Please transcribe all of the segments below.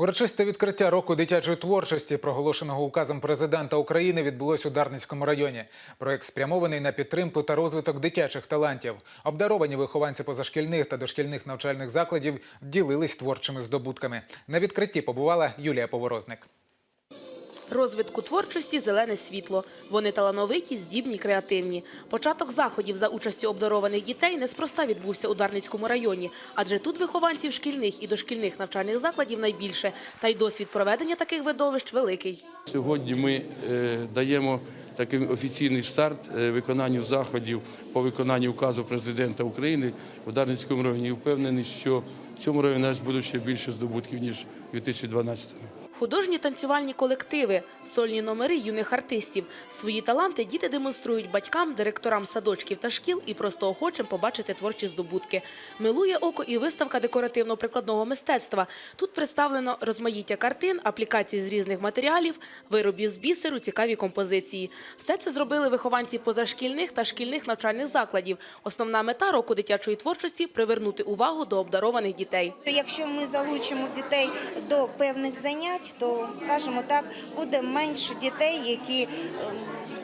Урочисте відкриття року дитячої творчості, проголошеного указом президента України, відбулось у Дарницькому районі. Проект спрямований на підтримку та розвиток дитячих талантів. Обдаровані вихованці позашкільних та дошкільних навчальних закладів ділились творчими здобутками. На відкритті побувала Юлія Поворозник. Розвитку творчості зелене світло. Вони талановиті, здібні, креативні. Початок заходів за участю обдарованих дітей неспроста відбувся у Дарницькому районі, адже тут вихованців шкільних і дошкільних навчальних закладів найбільше, та й досвід проведення таких видовищ великий. Сьогодні ми е, даємо такий офіційний старт е, виконанню заходів по виконанню указу президента України в Дарницькому районі. Впевнений, що в цьому районі у нас будуть ще більше здобутків ніж у 2012 році. Художні танцювальні колективи, сольні номери юних артистів. Свої таланти діти демонструють батькам, директорам садочків та шкіл і просто охочим побачити творчі здобутки. Милує око і виставка декоративно-прикладного мистецтва. Тут представлено розмаїття картин, аплікацій з різних матеріалів, виробів з бісеру, цікаві композиції. Все це зробили вихованці позашкільних та шкільних навчальних закладів. Основна мета року дитячої творчості – привернути увагу до обдарованих дітей. Якщо ми залучимо дітей до певних занять, то скажімо так, буде менше дітей, які ем,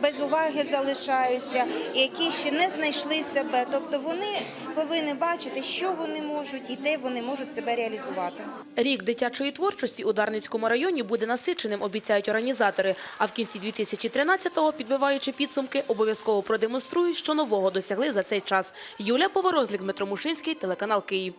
без уваги залишаються, які ще не знайшли себе. Тобто вони повинні бачити, що вони можуть і де вони можуть себе реалізувати. Рік дитячої творчості у Дарницькому районі буде насиченим, обіцяють організатори. А в кінці 2013-го, підбиваючи підсумки, обов'язково продемонструють, що нового досягли за цей час. Юлія Поворозник, Дмитро Мушинський, телеканал Київ.